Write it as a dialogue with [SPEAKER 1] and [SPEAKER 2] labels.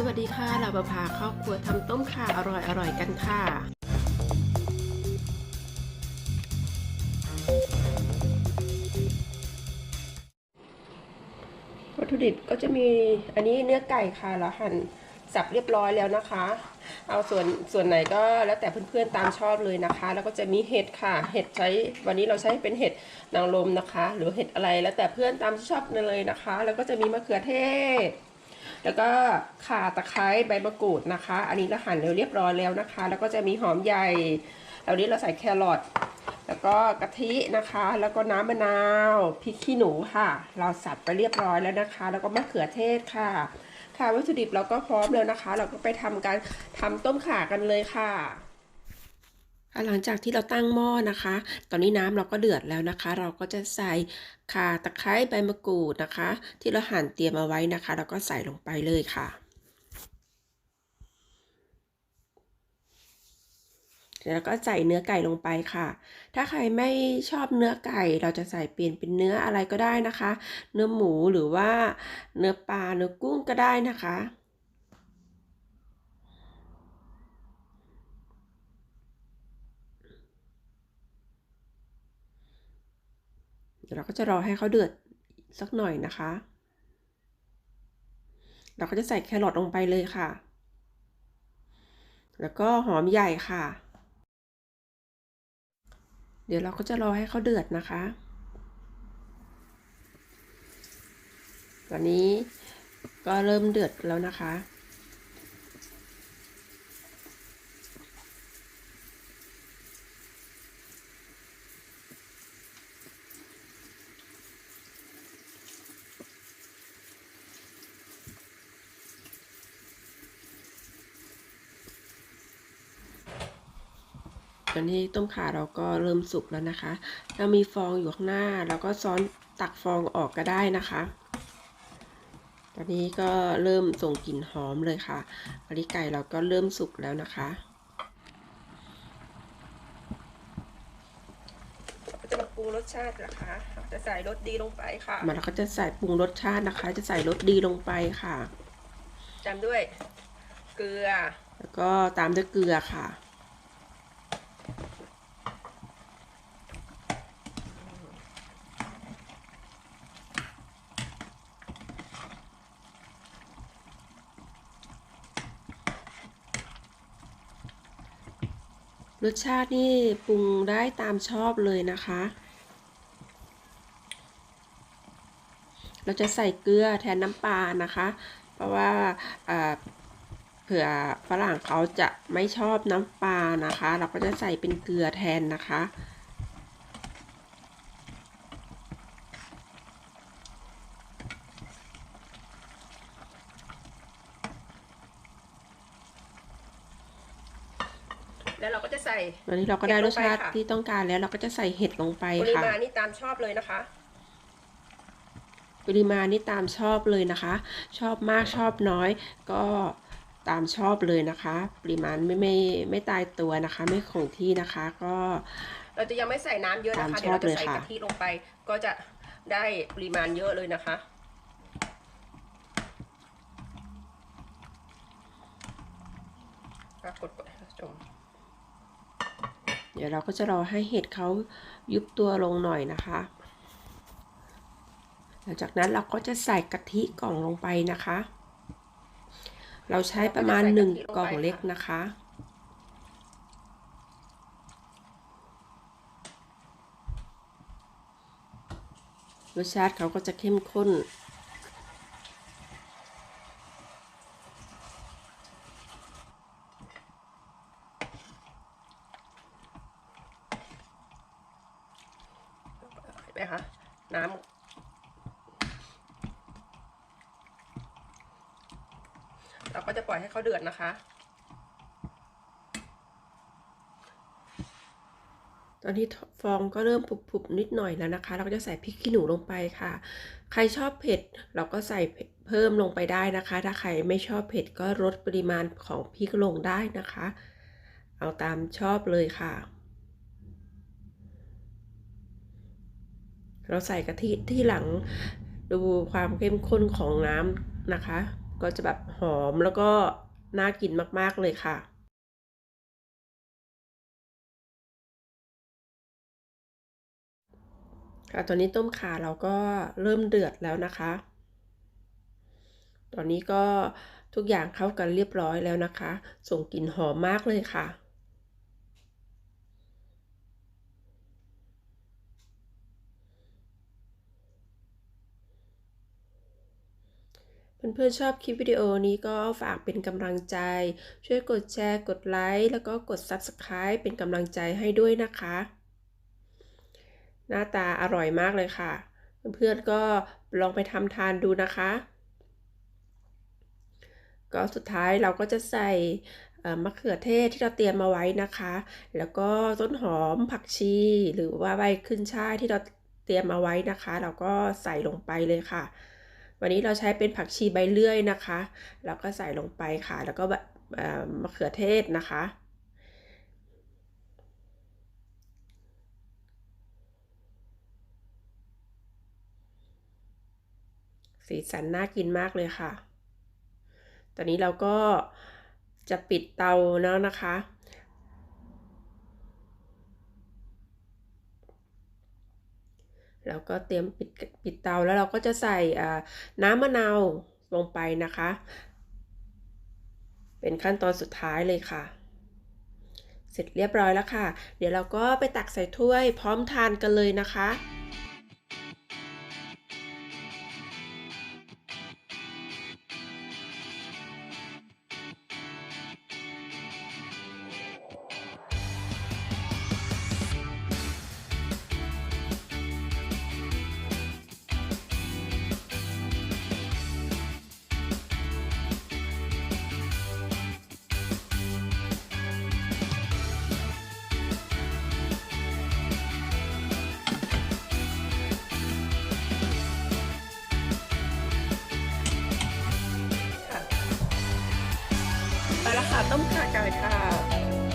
[SPEAKER 1] สวัสดีค่ะ เรามาพาครอบครัวทำต้มข่าอร่อยอร่อยๆกันค่ะ วัตถุดิบก็จะมีอันนี้เนื้อไก่ค่ะเราหั่นสับเรียบร้อยแล้วนะคะ เอาส่วนส่วนไหนก็แล้วแต่เพื่อนๆตามชอบเลยนะคะ แล้วก็จะมีเห็ดค่ะ เห็ดใช้วันนี้เราใช้เป็นเห็ดนางรมนะคะ หรือเห็ดอะไรแล้วแต่เพื่อนตามชอบเลยนะคะ แล้วก็จะมีมะเขือเทศ แล้วก็ข่าตะไคร้ใบมะกรูดนะคะ อันนี้เราหั่นเรียบร้อยแล้วนะคะ แล้วก็จะมีหอมใหญ่แล้วนี้เราใส่แครอทแล้วก็กะทินะคะ แล้วก็น้ำมะนาวพริกขี้หนูค่ะ เราสับไปเรียบร้อยแล้วนะคะ แล้วก็มะเขือเทศค่ะ ค่ะวัตถุดิบเราก็พร้อมแล้วนะคะ เราก็ไปทำการทำต้มข่ากันเลยค่ะ หลังจากที่เราตั้งหม้อนะคะ ตอนนี้น้ำเราก็เดือดแล้วนะคะ เราก็จะใส่ข่าตะไคร้ใบมะกรูดนะคะ ที่เราหั่นเตรียมเอาไว้นะคะ เราก็ใส่ลงไปเลยค่ะแล้วก็ใส่เนื้อไก่ลงไปค่ะ ถ้าใครไม่ชอบเนื้อไก่เราจะใส่เปลี่ยนเป็นเนื้ออะไรก็ได้นะคะ เนื้อหมูหรือว่าเนื้อปลาเนื้อกุ้งก็ได้นะคะ เดี๋ยวเราก็จะรอให้เขาเดือดสักหน่อยนะคะ เราก็จะใส่แครอทลงไปเลยค่ะ แล้วก็หอมใหญ่ค่ะ เดี๋ยวเราก็จะรอให้เขาเดือดนะคะ ตอนนี้ก็เริ่มเดือดแล้วนะคะ ตอนนี้ต้มข่าเราก็เริ่มสุกแล้วนะคะ เรามีฟองอยู่ข้างหน้าเราก็ซ้อนตักฟองออกก็ได้นะคะ ตอนนี้ก็เริ่มส่งกลิ่นหอมเลยค่ะอันนี้ไก่เราก็เริ่มสุกแล้วนะคะจะมาปรุงรสชาตินะคะ จะใส่รสดีลงไปค่ะ มาเราก็จะใส่ปรุงรสชาตินะคะ จะใส่รสดีลงไปค่ะตามด้วยเกลือ แล้วก็ตามด้วยเกลือค่ะ รสชาตินี่ปรุงได้ตามชอบเลยนะคะ เราจะใส่เกลือแทนน้ำปลานะคะ เพราะว่าเผื่อฝรั่งเขาจะไม่ชอบน้ำปลานะคะ เราก็จะใส่เป็นเกลือแทนนะคะ แล้วเราก็จะใส่วันนี้เราก็ได้รสชาติที่ต้องการแล้วเราก็จะใส่เห็ดลงไป
[SPEAKER 2] ปริ
[SPEAKER 1] ค่ะ
[SPEAKER 2] มาณนี่ตามชอบเลยนะคะ
[SPEAKER 1] ปริมาณนี่ตามชอบเลยนะคะ ชอบมากชอบน้อย ก็ตามชอบเลยนะคะ ปริมาณไม่ไม่ไม่ตายตัวนะคะ ไม่คงที่นะคะ ก็
[SPEAKER 2] เราจะยังไม่ใส่น้ำเยอะนะคะ
[SPEAKER 1] ตามช
[SPEAKER 2] เดี๋ยว
[SPEAKER 1] อบ
[SPEAKER 2] เราจะใส่
[SPEAKER 1] เลยค่ะ
[SPEAKER 2] กะทิลงไป ก็จะได้ปริมาณเยอะเลยนะคะก็กดกดให้จม
[SPEAKER 1] เดี๋ยวเราก็จะรอให้เห็ดเขายุบตัวลงหน่อยนะคะ หลังจากนั้นเราก็จะใส่กะทิกล่องลงไปนะคะ เราใช้ประมาณหนึ่งกล่องเล็กนะคะรสชาติเขาก็จะเข้มข้น
[SPEAKER 2] เห็นไหมคะ น้ำเราก็จะปล่อยให้เขาเดือดนะคะ
[SPEAKER 1] ตอนนี้ฟองก็เริ่มผุบๆนิดหน่อยแล้วนะคะ เราก็จะใส่พริกขี้หนูลงไปค่ะ ใครชอบเผ็ดเราก็ใส่เพิ่มลงไปได้นะคะ ถ้าใครไม่ชอบเผ็ดก็ลดปริมาณของพริกลงได้นะคะ เอาตามชอบเลยค่ะ เราใส่กะทิที่หลังดูความเข้มข้นของน้ำนะคะ ก็จะแบบหอมแล้วก็น่ากินมากๆเลยค่ะค่ะตอนนี้ต้มขาเราก็เริ่มเดือดแล้วนะคะ ตอนนี้ก็ทุกอย่างเข้ากันเรียบร้อยแล้วนะคะ ส่งกลิ่นหอมมากเลยค่ะ เพื่อนๆชอบคลิปวิดีโอนี้ก็ฝากเป็นกำลังใจ ช่วยกดแชร์ กดไลค์ แล้วก็กด Subscribe เป็นกำลังใจให้ด้วยนะคะ หน้าตาอร่อยมากเลยค่ะ เพื่อนๆก็ลองไปทำทานดูนะคะ ก็สุดท้ายเราก็จะใส่มะเขือเทศที่เราเตรียมมาไว้นะคะ แล้วก็ต้นหอมผักชี หรือว่าใบขึ้นช่ายที่เราเตรียมมาไว้นะคะ เราก็ใส่ลงไปเลยค่ะ วันนี้เราใช้เป็นผักชีใบเลื่อยนะคะแล้วก็ใส่ลงไปค่ะ แล้วก็แบบมะเขือเทศนะคะสีสันน่ากินมากเลยค่ะ ตอนนี้เราก็จะปิดเตาแล้วนะคะ แล้วก็เตรียมปิดปิดเตาแล้วเราก็จะใส่น้ำมะนาวลงไปนะคะ เป็นขั้นตอนสุดท้ายเลยค่ะ เสร็จเรียบร้อยแล้วค่ะ เดี๋ยวเราก็ไปตักใส่ถ้วยพร้อมทานกันเลยนะคะ ไปแล้วค่ะต้มข่าไก่ค่ะ